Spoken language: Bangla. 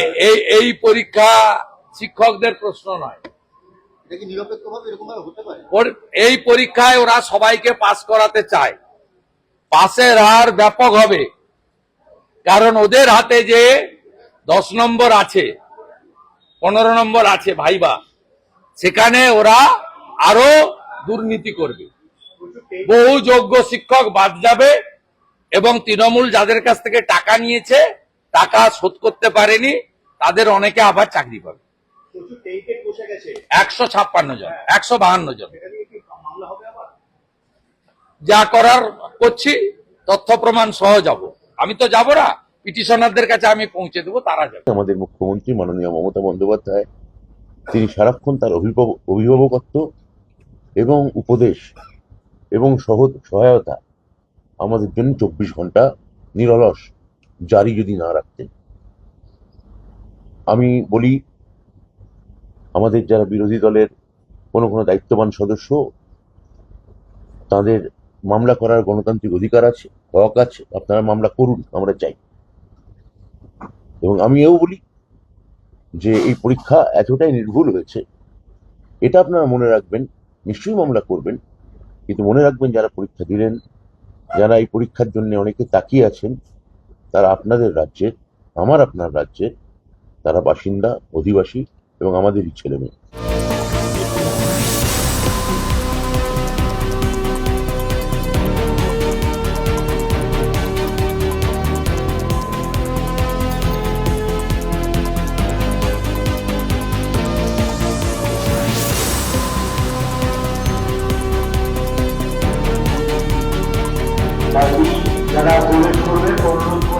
এ- এই এই পরীক্ষা শিক্ষকদের প্রশ্ন নয়। এই পরীক্ষায় ওরা সবাইকে পাস করাতে চায়। পাসের হার ব্যাপক হবে। কারণ ওদের হাতে যে দশ নম্বর আছে পনেরো নম্বর আছে ভাইবা সেখানে ওরা আরও দুর্নীতি করবে। বহু যোগ্য শিক্ষক বাদ যাবে এবং তৃণমূল যাদের কাছ থেকে টাকা নিয়েছে টাকা শোধ করতে পারেনি তাদের অনেকে আবার চাকরি পাবে। একশো ছাপ্পান্ন জন একশো বাহান্ন জন। এটা নিয়ে কি মামলা হবে আবার? যা করার করছি তথ্য প্রমাণ সহ যাব। আমি তো যাব না পিটিশনারদের কাছে আমি পৌঁছে দেবো তারা যাবে। আমাদের মুখ্যমন্ত্রী মাননীয় মমতা বন্দ্যোপাধ্যায় তিনি সারাক্ষণ তার অভিভাবক অভিভাবকত্ব এবং উপদেশ এবং সহ সহায়তা আমাদের জন্য চব্বিশ ঘণ্টা নিরলস জারি যদি না রাখতেন। আমি বলি, আমাদের যারা বিরোধী দলের কোনো কোনো দায়িত্ববান সদস্য, তাদের মামলা করার গণতান্ত্রিক অধিকার আছে, হক আছে, আপনারা মামলা করুন, আমরা চাই। এবং আমি এও বলি যে এই পরীক্ষা এতটাই নির্ভুল হয়েছে, এটা আপনারা মনে রাখবেন, নিশ্চয়ই মামলা করবেন, কিন্তু মনে রাখবেন যারা পরীক্ষা দিলেন, যারা এই পরীক্ষার জন্য অনেকে তাকিয়ে আছেন, তারা আপনাদের রাজ্যের, আমার আপনার রাজ্যের তারা বাসিন্দা অধিবাসী এবং আমাদেরই ছেলে মেয়ে। যারা প্রবেশ করবে অনুরোধ